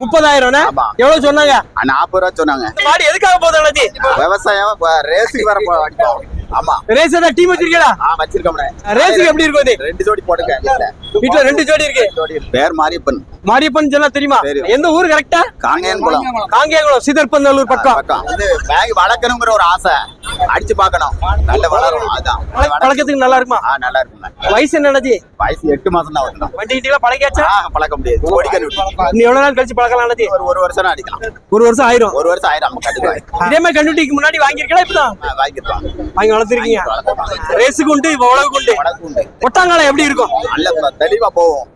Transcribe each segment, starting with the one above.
முப்பதாயிரம். எவ்வளவு சொன்னாங்க? நாற்பது ரூபா சொன்னாங்க. இந்த மாடு எதுக்காக அண்ணாச்சி விவசாயம் ரேஸுக்கு வர ஆமா. ரேஸ் டீம் வச்சிருக்கீங்களா? ஆ வச்சிருக்கோம்ண்ணே. ரேஸுக்கு எப்படி இருக்கும் ரெண்டு ஜோடி போட்டுக்க வீட்டுல. ரெண்டு ஜோடி இருக்கு. பேர் மாரியப்பன். மாரியப்பன் சொன்னா தெரியுமா. எந்த ஊர் கரெக்டா காங்கேயன் குளம் காங்கேயகுளம் சீதர்பந்தலூர் பக்கம். பக்கம். இது பேக் வளர்க்கணுங்கிற ஒரு ஆசை. அடிச்சு பார்க்கணும். நல்ல வளரும். அதான். பழக்க- பழக்கத்துக்கு நல்லா இருக்குமா? ஆ நல்லா இருக்குண்ணே வயசு என்ன அண்ணாச்சி? வயசு எட்டு மாசம் தான் வரணும் வண்டி கிட்டீங்களா பழகியாச்சா? ஆ பழக்க முடியாது. ஓடிக்கணும் இன்னும் எவ்வளவு நாள் கழிச்சு பழக்கலாம் அண்ணாச்சி? ஒரு ஒரு வருஷம் அடிக்கலாம். ஒரு வருஷம் ஆயிரும். ஒரு வருஷம் ஆயிரம். இதே மாதிரி கண்டுபிடிக்கு முன்னாடி வாங்கியிருக்கலாம் இப்பதான். வாங்கிக்கலாம் வாங்கி வளர்த்துருக்கீங்க. ரேஸுக்கு உண்டு வளர்க்கு உண்டு. ஒட்டாங்காலம் எப்படி இருக்கும்? நல்ல தெளிவா போகும்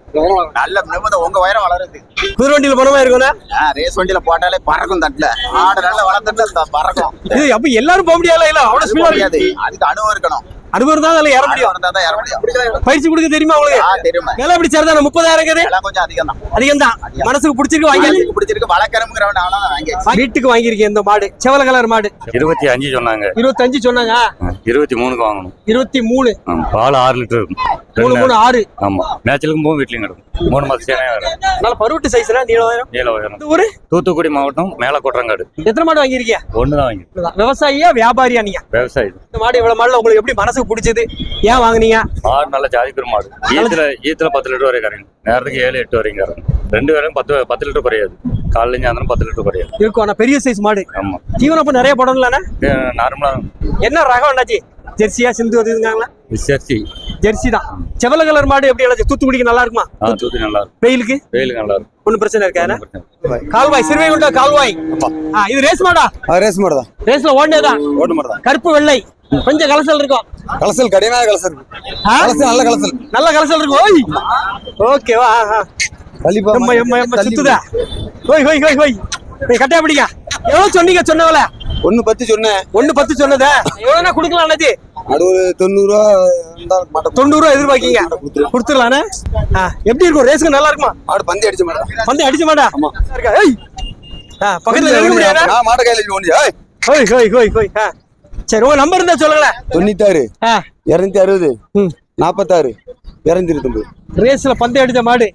நல்ல நிமித உங்க வயிறம் வளருது. குதிரை வண்டியில பணமா இருக்கும்ல? ஆ, ரேஸ் வண்டியில போட்டாலே பறக்கும் தட்டுல. ஆடு நல்லா வளர்த்துட்டு த- பறக்கும். இது அப்ப எல்லாரும் போக முடியாது அவ்வளவு ஸ்பீடா முடியாது. இருக்கு. அதுக்கு அனுபவம் இருக்கணும். அனுபவம் தான் அதுல ஏற முடியும் பயிற்சி கொடுக்க தெரியுமா உங்களுக்கு? ஆ தெரியுமா. விலை எப்படி முப்பதாயிரம் இருக்குது எல்லாம் கொஞ்சம் அதிகம். தான் அதிகம் தான் மனசுக்கு பிடிச்சிருக்கு. வாங்கி பிடிச்சிருக்கு வாங்கி வீட்டுக்கு வாங்கியிருக்கேன் இந்த மாடு. செவல கலர் மாடு. இருபத்தி அஞ்சு சொன்னாங்க. இருபத்தஞ்சு சொன்னாங்க. இருபத்தி மூணுக்கு வாங்கணும். இருபத்தி மூணு. பால் ஆறு லிட்டர். மூணு மூணு ஆறு. ஆமா. மேட்சிலுக்கும் போகும் வீட்லயும் கிடக்கும். மூணு மாசம் சேனையா பருவட்டு சைஸ்ல நீல உயரம் இந்த ஊரு? தூத்துக்குடி மாவட்டம் மேல கொட்டரங்காடு எத்தனை மாடு வாங்கியிருக்கீங்க? ஒன்று தான் வாங்கி விவசாயியா வியாபாரியா நீங்க? விவசாயி இந்த மாடு இவ்வளவு மாடுல உங்களுக்கு எப்படி மனசுக்கு பிடிச்சது ஏன் வாங்குனீங்க? ஆறு நல்ல ஜாதி பெரும் மாடு. ஈத்துல ஈத்துல பத்து லிட்டர் வரை கறங்க நேரத்துக்கு ஏழு எட்டு வரைக்கும் கறங்க ரெண்டு பேரும் பத்து பத்து லிட்டர் குறையாது. காலையில சாயந்தரம் பத்து லிட்டர் குறையாது. இருக்கும் ஆனா பெரிய சைஸ் மாடு. ஆமா. தீவனம் அப்ப நிறைய போடணும்லண்ணே நார்மலா என்ன ரகம் அண்ணாச்சி? ஜெர்சியா சிந்து வந்துருக்காங்களா விசாரிச்சு ஜெர்சி. தான். செவல கலர் மாடு எப்படி அண்ணாச்சி? தூத்துக்குடிக்கு நல்லா இருக்குமா? ஆ தூத்தி நல்லா இருக்கும். வெயிலுக்கு? வெயிலுக்கு நல்லா இருக்கும். ஒன்றும் பிரச்சனை இருக்காது. கால்வாய் சிறுவைகுண்டா கால்வாய். ஆ, இது ரேஸ் மாடா? ரேஸ் மாடு தான். ரேஸ்ல ஓடினேதான் ஓட்டு மாடு தான். கருப்பு வெள்ளை. கொஞ்சம் கலசல் இருக்கும் கலசல் கடினமான கலசல்? கலசல் நல்ல கலசல். நல்ல கலசல் இருக்கும் ஓய். ஓகேவா கண்டிப்பா எம்ம எம்ம எம்ம சுத்துதா. ஓய் ஓய் ஓய் ஓய். கட்டையா பிடிங்க. எவ்வளவு சொன்னீங்க சொன்னவல ஒண்ணு பத்து சொன்னேன். ஒண்ணு பத்து சொன்னதா? எவ்வளவுனா கொடுக்கலாம் அண்ணாச்சி? அது ஒரு தொண்ணூறு ரூபா தொண்ணூறு ரூபா எதிர்பார்க்கீங்க கொடுத்துடலாண்ணே? எப்படி இருக்கும்? ரேஸுக்கு நல்லா இருக்குமா? ஆடு பந்தி அடிச்ச மாடு தான். வந்து அடிச்ச மாட்டா? ஆமா. இருக்கா? ஏய். ஆ, பக்கத்துல நெருங்க முடியாதா? நான் மாட்டை கையில ஒன்று ஏய். ஓய் ஓய் ஓய் ஓய். ஆ. சரி உங்க நம்பர் இருந்தா சொல்லுங்களேன் தொண்ணூத்தாறு இரநூத்தி அறுபது ம். நாற்பத்தாறு இரநூத்தி இருபத்தொம்பது. ரேஸ்ல பந்தயம் அடிச்ச மாடு.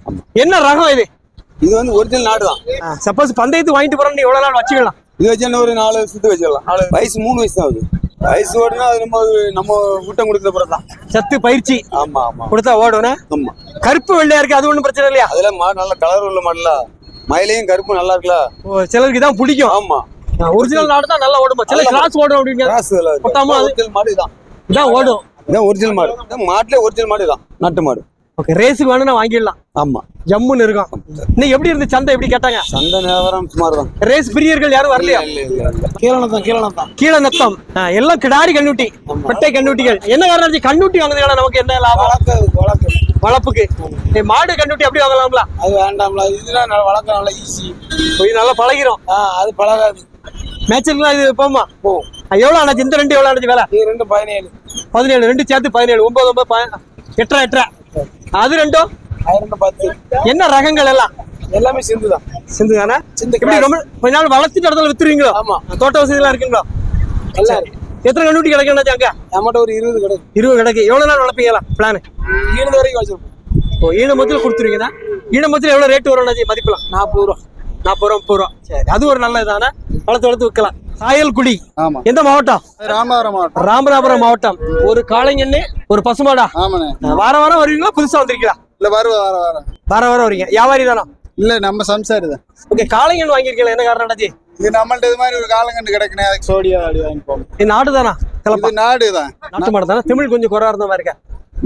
என்ன ரகம் இது? இது வந்து ஒரிஜினல் நாடு தான் சப்போஸ் பந்தயத்துக்கு வாங்கிட்டு போறோம் எவ்வளவு நாள் வச்சுக்கலாம்? இது வச்சு ஒரு நாலு வருஷத்துக்கு வச்சிடலாம். நாலு வயசு மூணு வயசு தான் ஆகுது. வயசு ஓடுனா அது நம்ம நம்ம ஊட்டம் கொடுத்த பிறகு தான். சத்து பயிற்சி. ஆமா ஆமா. கொடுத்தா ஓடும்னா? ஆமா. கருப்பு வெள்ளையா இருக்கு அது ஒண்ணும் பிரச்சனை இல்லையா? அதுல மாடு நல்ல கலர் உள்ள மாடுல. மயிலையும் கருப்பு நல்லா இருக்குல்ல ஓ, சிலருக்கு தான் பிடிக்கும். ஆமா. ஒரிஜினல் நாடு தான் நல்லா ஓடுமா? சில கிராஸ் ஓடும் அப்படிங்க கிராஸ் கொட்டாம அது- ஒரிஜினல் மாடு தான் இதான் ஓடும். இதான் ஒரிஜினல் மாடு. இதான் மாட்டுல ஒரிஜினல் மாடு தான் நாட்டு மாடு. ஓகே ரேஸுக்கு வேணும்னா வாங்கிடலாம். ஆமா. ஜம்முன்னு இருக்கும். இன்னும் எப்படி இருந்து சந்தை எப்படி கேட்டாங்க? சந்தை நிலவரம் சுமார் தான் ரேஸ் பிரியர்கள் யாரும் வரலையா? கீழே தான் கீழே தான் கீழே நத்தம். ஆ, எல்லாம் கிடாரி கண்ணுட்டி. பெட்டை கண்ணுட்டிகள். என்ன காரணம்? கண்ணுட்டி வாங்குறதுனால நமக்கு என்ன லாபம்? வளர்க்க வளர்க்க வளர்ப்புக்கு. மாடு கண்ணுட்டி அப்படி வாங்கலாம்ல? அது வேண்டாம்ல. இதுதான் நல்லா வளர்க்க நல்லா ஈஸி நல்லா பழகிரும். ஆ அது பழகாது. மேட்சுக்குலாம் இது போமா போகும் எவ்வளவு ஆனாச்சு? இந்த ரெண்டு எவ்வளவு ஆனாச்சு வேலை? இது ரெண்டு பதினேழு. பதினேழு ரெண்டு சேர்த்து பதினேழு. ஒன்பது ஒன்பது எட்டரை எட்டரை. அது ரெண்டும்? அது ரெண்டு பத்து என்ன ரகங்கள் எல்லாம்? எல்லாமே சிந்து தான் சிந்து தானே சிந்து எப்படி ரொம்ப கொஞ்ச நாள் வளர்த்துட்டு இடத்துல வித்துருவீங்களோ? ஆமா. தோட்ட வசதி எல்லாம் இருக்குங்களோ எல்லாம் எத்தனை கண்ணுட்டி கிடைக்கும் அங்க? நம்மகிட்ட ஒரு இருபது கிடைக்கும். இருபது கிடைக்கு. எவ்வளவு நாள் வளர்ப்பீங்களா? பிளான் இருபது வரைக்கும் வச்சிருப்போம். ஓ ஈனமத்தில் கொடுத்துருவீங்கன்னா ஈனமத்தில் எவ்வளவு ரேட் வரும் மதிப்பலாம் நாற்பது ரூபா. நாற்பது ரூபா முப்பது ரூபா. சரி அது ஒரு நல்ல இதானே வளர்த்து வளர்த்து விற்கலாம் சாயல்குடி. ஆமா. எந்த மாவட்டம்? ராமநாதபுரம் மாவட்டம். ராமநாதபுரம் மாவட்டம். ஒரு காளைங்கன்னு ஒரு பசுமாடா. ஆமாண்ணே. வாரம் வாரம் வருவீங்களா புதுசா வந்திருக்கீங்களா? இல்ல வர வர வாரம். வாரம் வரீங்க வியாபாரி தானா? இல்ல நம்ம சம்சாரி தான். ஓகே காளைங்கன்னு வாங்கியிருக்கீங்களா? என்ன காரணம் அண்ணாச்சி? இது நம்மள்ட்ட இது மாதிரி ஒரு காலங்கண்டு கிடைக்கணும் அதுக்கு சோடியா அடி வாங்கிப்போம் இது நாடு தானா? கிளப்பா? இது நாடு தான். நாட்டு மாடு தானே? தமிழ் கொஞ்சம் குறைவா இருந்த மாதிரி இருக்கா?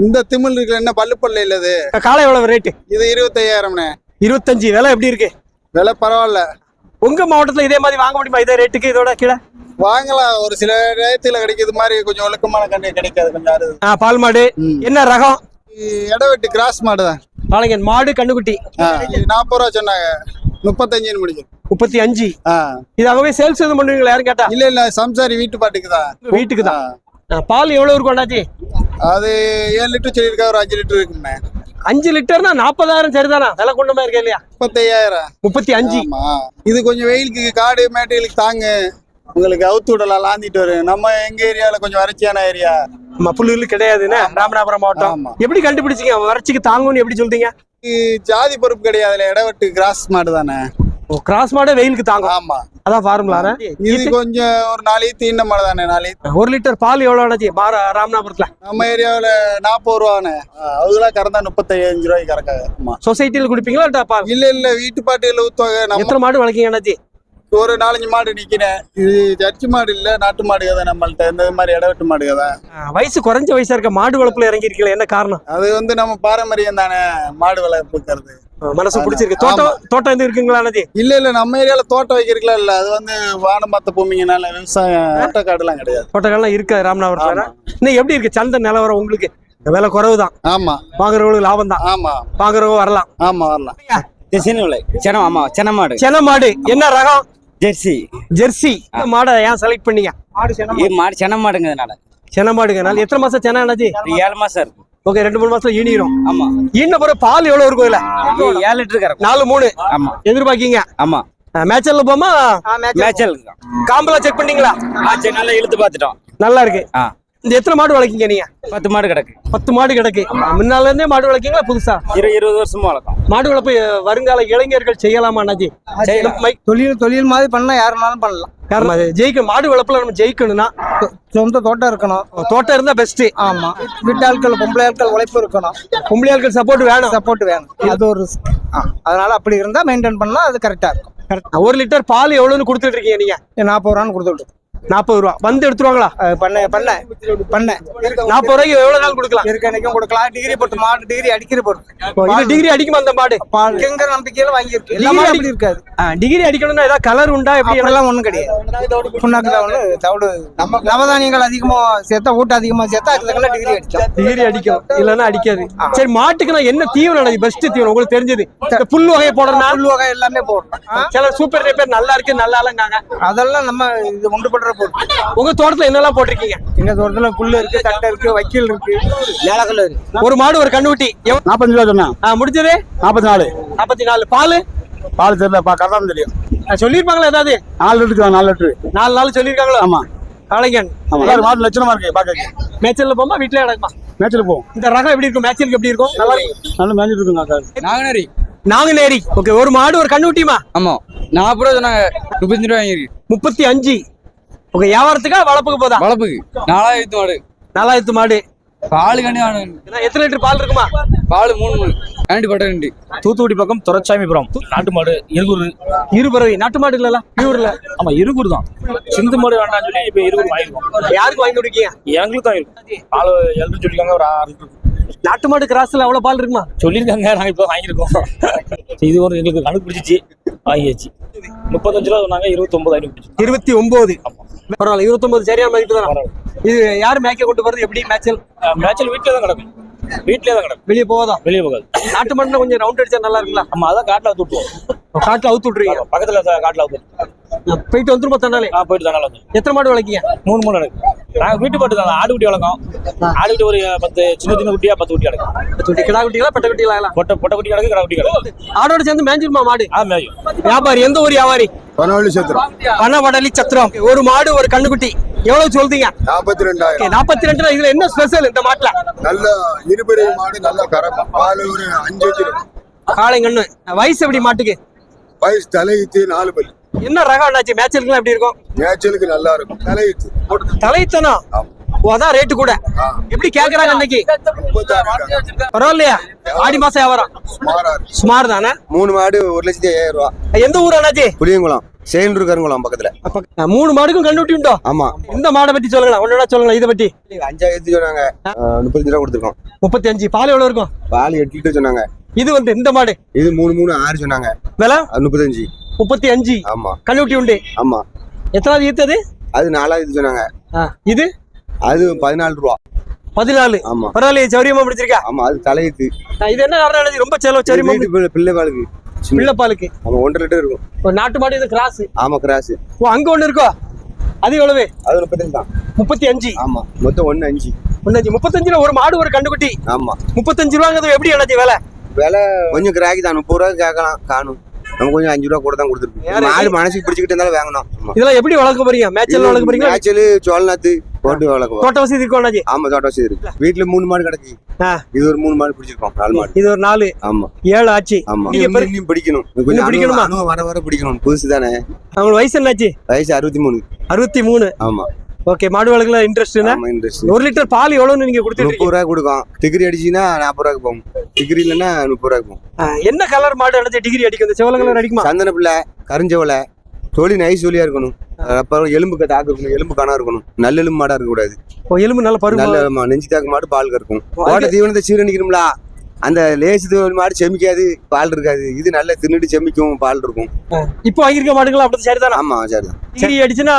இந்த திமிழ் இருக்குல்ல என்ன பல்லு பல்ல இல்லது காளை எவ்வளவு ரேட்டு இது இருபத்தையாயிரம்ண்ணே. இருபத்தஞ்சு. விலை எப்படி இருக்கு? விலை பரவாயில்ல. உங்க மாவட்டத்துல இதே மாதிரி வாங்க முடியுமா? இதே ரேட்டுக்கு இதோட கீழே? வாங்கலாம். ஒரு சில நேரத்துல கிடைக்கிறது மாதிரி கொஞ்சம் ஒழுக்கமான கண்டு கிடைக்காது. கொஞ்சம் ஆ, பால் மாடு. என்ன ரகம்? இடவெட்டு கிராஸ் மாடு தான் காளைங்கன் மாடு கண்ணுக்குட்டி. நாற்பது ரூபா சொன்னாங்க. முப்பத்தஞ்சுன்னு முடிக்கும் முப்பத்தி அஞ்சு. ஆ. இது அங்கவே சேல்ஸ் எதுவும் பண்ணுவீங்களா? யாரும் கேட்டா? இல்ல இல்ல. சம்சாரி வீட்டு பாட்டுக்கு தான் வீட்டுக்கு தான் பால் எவ்வளவு இருக்கும் அண்ணாச்சி? அது ஏழு லிட்டர் சொல்லியிருக்கா ஒரு அஞ்சு லிட்டர் இருக்குண்ணே அஞ்சு லிட்டர்னா நாற்பதாயிரம் சரிதானா? விலை கொண்டு மாதிரி இருக்கா இல்லையா? முப்பத்தையாயிரம். முப்பத்தி அஞ்சு. இது கொஞ்சம் வெயிலுக்கு காடு மேட்டுகளுக்கு தாங்க. உங்களுக்கு அவுத்து விடலாம் லாந்திட்டு வரும் நம்ம எங்க ஏரியால கொஞ்சம் வறட்சியான ஏரியா. நம்ம புல்லு கிடையாதுன்னு ராமநாதபுரம் மாவட்டம். எப்படி கண்டுபிடிச்சீங்க? வறட்சிக்கு தாங்கும்னு எப்படி சொல்றீங்க? ஜாதி பொறுப்பு கிடையாதுல இடவெட்டு கிராஸ் மாடு தானே? கிராஸ் மாடு வெயிலுக்கு தாங்கும். ஆமா. அதான் ஃபார்முலா இது கொஞ்சம் ஒரு நாளைக்கு தீண்ட மழை தானே நாளைக்கு ஒரு லிட்டர் பால் எவ்வளவு அண்ணாச்சி பார ராமநாதபுரத்துல. நம்ம ஏரியாவில் நாற்பது ரூபாண்ணே அவங்களாம் கறந்தா முப்பத்தஞ்சு ரூபாய்க்கு கறக்காங்க ஆமா. சொசைட்டில குடிப்பீங்களா இல்ல இல்ல இல்ல வீட்டு பாட்டியில் ஊத்துவாங்க. நம்ம எத்தனை மாடு வளர்க்கீங்க அண்ணாச்சி? ஒரு நாலஞ்சு மாடு நிக்கிறேன். இது ஜர்ச்சி மாடு இல்ல நாட்டு மாடு கதை நம்மள்ட்ட. இந்த மாதிரி இடவெட்டு மாடு கதை வயசு குறைஞ்ச வயசா இருக்க மாடு வளர்ப்புல இறங்கி இருக்கீங்களா என்ன காரணம்? அது வந்து நம்ம பாரம்பரியம் தானே மாடு வளர்ப்புக்கிறது. மனசு பிடிச்சிருக்கு. தோட்டம் தோட்டம் எது இருக்குங்களா அண்ணாச்சி? இல்ல இல்ல நம்ம ஏரியால தோட்டம் வைக்கிறதுலாம் இல்ல. அது வந்து வானமாத்த பூமிங்கனால விவசாயம் தோட்டக்காடுலாம் கிடையாது. தோட்டங்கள்லாம் இருக்காது ராமநாதபுரத்துல? இன்னும் எப்படி இருக்கு? சந்தை நிலவரம் உங்களுக்கு? விலை குறைவு தான் ஆமா. வாங்குறவங்களுக்கு லாபம் தான் ஆமா. வாங்குறவங்க வரலாம். ஆமா வரலாம். சின்ன செனம் ஆமா சென்ன மாடு. சென மாடு. என்ன ரகம்? ஜெர்சி. ஜெர்சி. இந்த மாடை ஏன் செலக்ட் பண்ணீங்க? மாடு சென்ன மாடுங்கிறதுனால. சென மாடுங்கனால எத்தனை மாசம் சென இது ஏழு மாசம் இருக்கும். ஓகே ரெண்டு மூணு மாசத்துல ஈனிரும் ஆமா. ஈன பிறகு பால் எவ்வளவு இருக்கும் இதுல? இது ஏழு லிட்டர் கறக்கும். நாலு மூணு. ஆமா. எதிர்பார்க்கீங்க? ஆமா. மேட்சல்ல போமா? தான் காம்பெல்லாம் செக் பண்ணீங்களா? ஆ சரி நல்லா இழுத்து பார்த்துட்டோம். நல்லா இருக்கு. ஆ. இந்த எத்தனை மாடு வளர்க்கீங்க நீங்க? பத்து மாடு கிடக்கு. பத்து மாடு கிடக்கு. முன்னால இருந்தே மாடு வளர்க்கீங்களா புதுசா? இரு இருபது வருஷமா வளர்க்கும். மாடு வளர்ப்பு வருங்கால இளைஞர்கள் செய்யலாமா. மை- தொழில் தொழில் மாதிரி பண்ணா யாருனாலும் பண்ணலாம். காரணம் ஜெயிக்க மாடு வளர்ப்புல நம்ம ஜெயிக்கணும்னா? சொந்த தோட்டம் இருக்கணும். தோட்டம் இருந்தா பெஸ்ட் ஆமா. வீட்டு ஆட்கள் பொம்பளை ஆட்கள் உழைப்பு இருக்கணும். பொம்பளையாட்கள் சப்போர்ட் வேணும். சப்போர்ட் வேணும். அது ஒரு அதனால அப்படி இருந்தா மெயின்டைன் பண்ணா அது கரெக்டா இருக்கும். ஒரு லிட்டர் பால் எவ்வளவுன்னு கொடுத்துட்டு இருக்கீங்க நீங்க? நாற்பது ரூபான்னு கொடுத்துட்டு நாற்பது ரூபா. வந்து எடுத்துருவாங்களா? பண்ண பண்ண. பண்ண. நாற்பது ரூபாய்க்கு எவ்வளவு நாள் கொடுக்கலாம்? இருக்க அன்னைக்கும் கொடுக்கலாம். டிகிரி போட்டு மாடு டிகிரி அடிக்கிற போட்டு இது டிகிரி அடிக்குமா அந்த மாடு? பால்ங்கிற நம்பிக்கையில வாங்கியிருக்கு. எல்லா அப்படி இருக்காது. டிகிரி அடிக்கணும்னா ஏதாவது கலர் உண்டா? எப்படி அப்படியெல்லாம் ஒண்ணும் கிடையாது. புண்ணாக்கு தான் ஒண்ணு தவிடு. நவதானியங்கள் அதிகமா சேர்த்தா ஊட்ட அதிகமா சேர்த்தா அதுக்கெல்லாம் டிகிரி அடிச்சோம் டிகிரி அடிக்கும் இல்லன்னா அடிக்காது. சரி மாட்டுக்கு நான் என்ன தீவனம் பெஸ்ட் தீவனம். உங்களுக்கு தெரிஞ்சது. புல் வகையை போடுறதுனா புல் வகை எல்லாமே போடுறோம் சில சூப்பர் பேர் நல்லா இருக்கு நல்லா இல்லைங்காங்க. அதெல்லாம் நம்ம இது உண்டு பண்ற போட்டு உங்க தோட்டத்துல என்னெல்லாம் போட்டிருக்கீங்க? எங்க தோட்டத்துல புல்லு இருக்கு தட்டை இருக்கு வைக்கல் இருக்கு. நிலக்கல் இருக்கு. ஒரு மாடு ஒரு கண்ணுக்குட்டி. எவ்வ- நாற்பத்தஞ்சு ரூபா சொன்னேன். ஆ, முடிஞ்சது? நாற்பத்தி நாலு நாற்பத்தி நாலு பால்? பால் தெரியல கரெக்டாக தெரியும். சொல்லியிருப்பாங்களா ஏதாவது? நாலு லிட்டருக்கு நாலு லிட்டரு. நாலு நாள் சொல்லியிருக்காங்களோ? ஆமா. காளைங்கன் ஆமா. மாடு லட்சணமா இருக்கு பாக்க மேய்ச்சல்ல போமா வீட்லயே நடக்குமா? மேட்சில் போவோம். இந்த ரகம் எப்படி இருக்கும்? மேய்ச்சலுக்கு எப்படி இருக்கும்? நல்லா இருக்கும். நல்ல மேட்சில் இருக்குங்க நாங்கனரி நாங்குநேரி ஓகே ஒரு மாடு ஒரு கண்ணுக்குட்டியுமா? ஆமா. நாற்பது ரூபா சொன்னாங்க. முப்பத்தஞ்சு ரூபா முப்பத்தி அஞ்சு. ஓகே வியாபாரத்துக்கா வளர்ப்புக்கு போதா? வளர்ப்புக்கு. நாலாயிரத்து மாடு. நாலாயிரத்து மாடு. பால் கண்டி எத்தனை லிட்டர் பால் இருக்குமா? பால் மூணு மூணு. கண்டி பட்ட கண்டி தூத்துக்குடி பக்கம் துரச்சாமிபுரம். நாட்டு மாடு இருகூர். இருபறவை நாட்டு மாடு இல்லல பியூர்ல. ஆமா இருகூர் தான். சிந்து மாடு வேண்டாம்னு சொல்லி இப்ப இருகூர் வாங்கிருக்கோம். யாருக்கு வாங்கி கொடுக்கீங்க? எங்களுக்கு தான் இருக்கும். பால் எழுந்து சொல்லிருக்காங்க ஒரு ஆறு நாட்டு மாடு கிராஸ்ல அவ்வளவு பால் இருக்குமா? சொல்லியிருக்காங்க நாங்க இப்ப வாங்கியிருக்கோம். இது ஒரு எங்களுக்கு கணக்கு பிடிச்சிச்சு. வாங்கியாச்சு. முப்பத்தஞ்சு ரூபா சொன்னாங்க ஐநூறு பிடிச்சி இருபத்தி ஒன்பது பரவாயில்ல இருபத்தொன்பது சரியான மதிப்பு தானே இது யாரு மேய்க்க கொண்டு போறது? எப்படி மேய்ச்சல்? மேட்சில் வீட்டிலே தான் கிடக்கும். வீட்டிலே தான் கிடக்கும். வெளியே போவதா வெளியே போகாது. நாட்டு மாடுல கொஞ்சம் ரவுண்ட் அடிச்சா நல்லா இருக்குங்களா? ஆமா அதான் காட்டில் அவுத்து விட்டுருவோம் காட்டுல அவுத்து விட்டுருவீங்க பக்கத்துல காட்டில் அவுத்து போயிட்டு வந்துருமா தன்னாலே? ஆ போயிட்டு தானே வந்து எத்தனை மாடு வளர்க்கீங்க? மூணு மூணு நடக்கும் நாங்க வீட்டு பாட்டு தான் ஆடு குட்டி வளர்க்கோம் ஆடு குட்டி ஒரு பத்து சின்ன சின்ன குட்டியா பத்து குட்டி கிடக்கும். குட்டி கிடா குட்டிகளா பெட்ட குட்டிகளா எல்லாம்? பொட்டை பொட்டை குட்டி கிடக்கு கடை குட்டி கிடக்கு. ஆடோட சேர்ந்து மேஞ்சிருமா மாடு? ஆ மேயும் வியாபாரி எந்த ஊர் வியாபாரி? பனவள்ளி சேத்திரம். பனவடலி சத்திரம். ஒரு மாடு ஒரு கண்ணுக்குட்டி. எவ்வளவு சொல்றீங்க? நாற்பத்தி ரெண்டாயிரம் நாற்பத்தி ரெண்டு இதுல என்ன ஸ்பெஷல் இந்த மாட்டுல? நல்ல இருபெரிய மாடு நல்ல கறக்கும் பால் ஒரு அஞ்சு காளைங்கண்ணு வயசு எப்படி மாட்டுக்கு? வயசு தலையீத்து நாலு பல் என்ன ரகம் என்னாச்சு? மேட்சலுக்குலாம் எப்படி இருக்கும்? மேய்ச்சலுக்கு நல்லா இருக்கும். தலையீத்து தலைத்தனம் ஓ அதான் ரேட்டு கூட. எப்படி கேக்குறாங்க அன்னைக்கு பரவாயில்லையா? ஆடி மாசம் வியாபாரம்? சுமார் தானே? மூணு மாடு ஒரு லட்சத்தி ஐயாயிரம் ரூபா. எந்த ஊர் அண்ணாச்சி? புளியங்குளம். சேனூர் கருங்குளம் பக்கத்துல. அப்ப மூணு மாடுக்கும் கண்டுட்டி உண்டோ? ஆமா. இந்த மாடை பத்தி சொல்லுங்களா? ஒன்னோட சொல்லுங்க இதை பத்தி? அஞ்சாயிரத்தி சொன்னாங்க. முப்பத்தஞ்சு ரூபா கொடுத்துருக்கோம். முப்பத்தி அஞ்சு பால் எவ்வளவு இருக்கும்? பால் எட்டு லிட்டர் சொன்னாங்க. இது வந்து இந்த மாடு? இது மூணு மூணு ஆறு சொன்னாங்க. விலை? முப்பத்தஞ்சு. முப்பத்தி அஞ்சு ஆமா. கண்டுட்டி உண்டு. ஆமா. எத்தனாவது ஈத்தது? அது நாலாயிரத்தி சொன்னாங்க. இது? அது பதினாலு ரூபா. பதினாலு. ஆமா. பரவாயில்லையே சௌரியமா முடிச்சிருக்கா? ஆமா அது தலையீத்து இது என்ன காரணம்? ரொம்ப செலவு சௌரியமா பிள்ளை பாலுக்கு. சின்ன- பாலுக்கு. ஆமா ஒன்றரை லிட்டர் இருக்கும். ஒரு நாட்டு மாடு இது கிராஸ். ஆமா கிராஸ். ஓ அங்க ஒண்ணு இருக்கோ? அது எவ்வளவு? அது முப்பத்தஞ்சு தான். முப்பத்தி அஞ்சு ஆமா மொத்தம் ஒண்ணு அஞ்சு. ஒன்னஞ்சு முப்பத்தஞ்சுல ஒரு மாடு ஒரு கண்டுக்குட்டி ஆமா. முப்பத்தஞ்சு ரூபாங்கிறது எப்படி அண்ணாச்சி விலை? விலை கொஞ்சம் கிராக்கி தான். முப்பது ரூபா கேட்கலாம் காணும். நம்ம கொஞ்சம் அஞ்சு ரூபா கூட தான் கொடுத்துருக்கு யாரு? மாடு மனசுக்கு பிடிச்சிக்கிட்டு இருந்தாலும் வாங்கணும். இதெல்லாம் எப்படி வளர்க்க போறீங்க? மேட்சல் வளர்க்க போறீங்களா? மேய்ச்சல் சோழநாத்து போட்டு வளர்க்குவோம் தோட்ட வசதி இருக்கும் ஆமா தோட்ட வசதி இருக்கு. வீட்டுல மூணு மாடு கிடக்கு. இது ஒரு மூணு மாடு பிடிச்சிருக்கோம் நாலு மாடு. இது ஒரு நாலு. ஆமா. ஏழு ஆச்சு. ஆமா. நீங்க பிடிக்கணும். கொஞ்சம் பிடிக்கணுமா? வர வர பிடிக்கணும். புதுசு தானே. அவங்க வயசு என்னாச்சு? வயசு அறுபத்தி மூணு. அறுபத்தி மூணு. ஆமா. ஓகே மாடு வளர்க்கல இன்ட்ரெஸ்ட் இன்ட்ரெஸ்ட் ஒரு லிட்டர் பால் எவ்வளவுன்னு நீங்க கொடுத்துட்டு முப்பது ரூபா கொடுக்கும். டிகிரி அடிச்சுன்னா நாற்பது ரூபாய்க்கு போகும். டிகிரி இல்லைன்னா முப்பது ரூபாய்க்கு போகும். என்ன கலர் மாடு அடிச்சு டிகிரி அடிக்கும். இந்த செவல கலர் அடிக்குமா? சந்தன பிள்ளை கரிஞ்சவலை தொழி நைஸ் ஒலியா இருக்கணும். அப்புறம் எலும்பு தாக்கு இருக்கணும். எலும்பு கணா இருக்கணும். நல்ல எலும்பு மாடா இருக்க கூடாது எலும்பு நல்ல பருவம் நல்ல நெஞ்சு தாக்கு மாடு பால் கறக்கும். ஓட்ட தீவனத்தை சீரணிக்கணும்ல? அந்த லேசு தீவன மாடு செமிக்காது பால் இருக்காது. இது நல்ல தின்னுட்டு செமிக்கும் பால் இருக்கும். இப்போ வாங்கியிருக்க மாடுகள் அப்படி சரிதானா? ஆமா சரிதான். டிகிரி அடிச்சுன்னா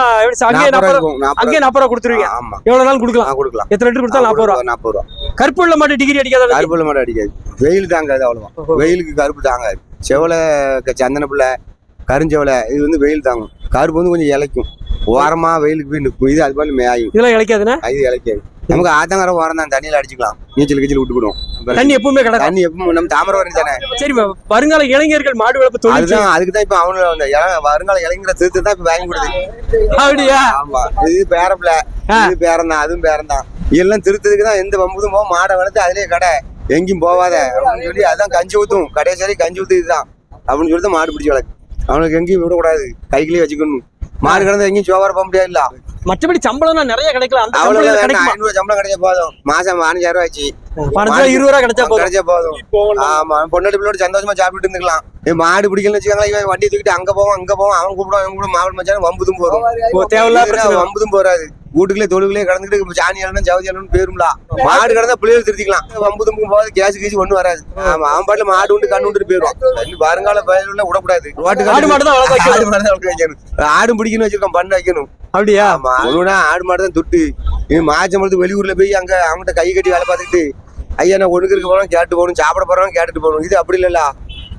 அங்கேயே நாற்பது அங்கேயே நாற்பது ரூபா கொடுத்துருவீங்க. ஆமா. எவ்வளவு நாள் கொடுக்கலாம்? கொடுக்கலாம். எத்தனை லிட்டர் கொடுத்தாலும் நாற்பது ரூபா. நாற்பது ரூபா கருப்பு உள்ள மாடு டிகிரி அடிக்காத கருப்புல மாடு அடிக்காது வெயில் தாங்காது அவ்வளவா வெயிலுக்கு கருப்பு தாங்காது. செவலை சந்தன பிள்ளை கருஞ்சவலை இது வந்து வெயில் தாங்கும். கருப்பு வந்து கொஞ்சம் இலைக்கும். ஓரமா வெயிலுக்கு போய் நிற்கும். இது அது மாதிரி மேயும். இதெல்லாம் இழைக்காதுன்னா இது இலைக்காது. நமக்கு ஆத்தங்கர ஓரம் தான். தண்ணியில அடிச்சுக்கலாம். நீச்சல் கீச்சல் விட்டுக்கிடும் தண்ணி எப்பவுமே கிடக்கும். தண்ணி எப்பவும் நம்ம தாமிரவரணி தானே? சரி வருங்கால இளைஞர்கள் மாடு வளர்ப்பு அதுதான் அதுக்கு தான் இப்ப இள- வருங்கால இளைஞரை திருத்த தான் இப்ப வாங்கி கொடுது அப்படியா? ஆமா. இது பேரப்பிள்ள. இது பேரம் தான் அதுவும் பேரம் தான் எல்லாம் திருத்ததுக்கு தான் எந்த வம்புதும் போக மாடை வளர்த்து அதுலயே கடை. எங்கேயும் போவாத அப்படின்னு சொல்லி அதான் கஞ்சி ஊத்தும். கடைசி கஞ்சி ஊத்து இதுதான் அப்படின்னு சொல்லி தான் மாடு பிடிச்சி வளர்க்கு அவனுக்கு எங்கேயும் விடக்கூடாது. கைக்குள்ளேயே வச்சுக்கணும். மாடு கிடந்தா எங்கேயும் சோவார போக முடியாது இல்ல மற்றபடி சம்பளம்னா நிறைய கிடைக்கலாம். அந்த அவ்வளவு சம்பளம் ஐநூறு சம்பளம் கிடைச்சா போதும். மாசம் பதினஞ்சாயிரம் ரூபாய் ஆச்சு. பணத்துல இருபது ரூபா கிடைச்சா போதும். கிடைச்சா போதும். ஆமா பொண்ணாடி பிள்ளோட சந்தோஷமா சாப்பிட்டு இருந்துக்கலாம். ஏன் மாடு பிடிக்கலன்னு வச்சுக்கோங்களேன் இவன் வண்டியை தூக்கிட்டு அங்க போவான் அங்க போவான் அவன் கூப்பிடுவான் அவன் கூட மாவட்ட மச்சான் வம்புதும் போறோம். தேவையில்லாத பிரச்சனை. வம்புதும் போறாது. வீட்டுக்குள்ளே தொழுகுள்ளே கடந்துட்டு சாணி இடம் ஜவுதி இடம் பேரும்ல. மாடு கிடந்தா பிள்ளைகள் திருத்திக்கலாம். வம்புதும் போது கேஸ் கீஸ் ஒண்ணு வராது. ஆமா அவன் பாட்டுல மாடு உண்டு கண்ணு உண்டு போயிடும் இன்னும் வருங்கால பயனுள்ள விடக்கூடாது. ரோட்டு ஆடு மாடு தான் வளர்க்க வைக்கணும். ஆடு மாடு தான் வளர்க்க வைக்கணும். ஆடும் பிடிக்கணும் வச்சிருக்கோம் பண்ண வைக்கணும். அப்படியா? ஆமா ஆடு மாடு தான் துட்டு. மாச்சம்பளத்து வெளியூர்ல போய் அங்க அவன்கிட்ட கை கட்டி வேலை பார்த்துட்டு ஐயா நான் இருக்க போறோம் கேட்டு போகணும் சாப்பிட போறோம் கேட்டுட்டு போகணும். இது அப்படி இல்லல்ல.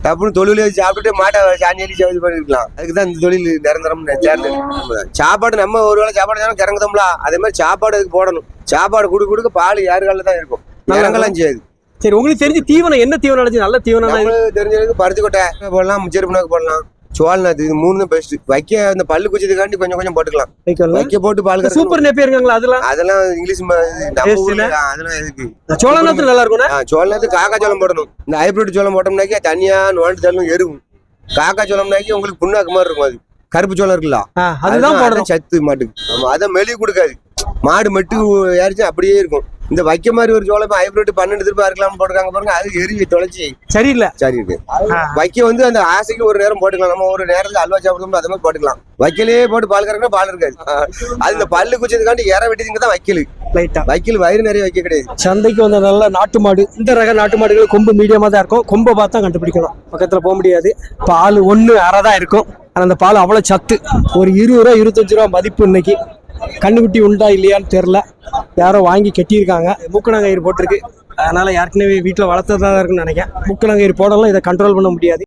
டப்புனு தொழில சாப்பிட்டுட்டு மாட்டை சாணி அடி சவுதி பண்ணிருக்கலாம். அதுக்கு தான் இந்த தொழில் நிரந்தரம் சேர்ந்தது சாப்பாடு நம்ம ஒரு வேளை சாப்பாடு தானே கிறங்குதோம்ல? அதே மாதிரி சாப்பாடு அதுக்கு போடணும். சாப்பாடு கொடுக்க கொடுக்க பால் யாரு காலில் தான் இருக்கும். இறங்கலாம் செய்யாது. சரி உங்களுக்கு தெரிஞ்சு தீவனம் என்ன தீவனம் அடிச்சு நல்ல தீவனம் தெரிஞ்சதுக்கு பருத்தி கொட்டை போடலாம் முச்சரி புண்ணாக்கு போடலாம். சோழ நாத்து இது மூணு பெஸ்ட் வைக்க அந்த பல்லு குச்சதுக்காண்டி கொஞ்சம் கொஞ்சம் போட்டுக்கலாம். வைக்க போட்டு பால். சூப்பர் நெப்பி இருக்காங்களா அதெல்லாம்? அதெல்லாம் இங்கிலீஷ்? அதெல்லாம் எதுக்கு சோழ நாத்து நல்லா இருக்கும்னா ஆ, சோளத்து காக்கா சோளம் போடணும். இந்த ஹைபிரிட் சோளம் போட்டோம்னாக்கி தனியா நோண்டு தள்ளும் எருவும். காக்கா சோளம்னாக்கி உங்களுக்கு புண்ணாக்கு மாதிரி இருக்கும் அது. கருப்பு சோளம் இருக்குல்ல? அதுதான் போடணும். சத்து மாட்டுக்கு. ஆமா அதான் மெலி கொடுக்காது. மாடு மெட்டு ஏறிச்சு அப்படியே இருக்கும். இந்த வைக்க மாதிரி ஒரு சோளம் ஹைபிரிட் பன்னெண்டு திருப்பி இருக்கலாம் போட்டுருக்காங்க பாருங்க. அது எருவி தொலைச்சி. சரியில்லை. சரி இருக்கு வைக்க வந்து அந்த ஆசைக்கு ஒரு நேரம் போட்டுக்கலாம். நம்ம ஒரு நேரத்துல அல்வா சாப்பிடணும் அது மாதிரி போட்டுக்கலாம். வைக்கலே போட்டு பால் கறக்கணும் பால் இருக்காது. அது இந்த பல்லு குச்சதுக்காண்டி இற வெட்டிங்க தான் வைக்கல். லைட்டா வைக்கல் வயிறு நிறைய வைக்க கிடையாது. சந்தைக்கு வந்த நல்ல நாட்டு மாடு இந்த ரக நாட்டு மாடுகள் கொம்பு மீடியமா தான் இருக்கும். கொம்பை பார்த்து கண்டுபிடிக்கணும் பக்கத்துல போக முடியாது. பால் ஒண்ணு அரை தான் இருக்கும். ஆனா அந்த பால் அவ்வளவு சத்து. ஒரு இருபது ரூபா இருபத்தஞ்சு ரூபா மதிப்பு இன்னைக்கு. கண்ணுக்குட்டி உண்டா இல்லையான்னு தெரில யாரோ வாங்கி கட்டியிருக்காங்க. மூக்கணங்கயிறு போட்டிருக்கு. அதனால் ஏற்கனவே வீட்டில் வளர்த்ததாக இருக்குன்னு நினைக்கிறேன். மூக்கணங்கயிறு போடலாம். இதை கண்ட்ரோல் பண்ண முடியாது.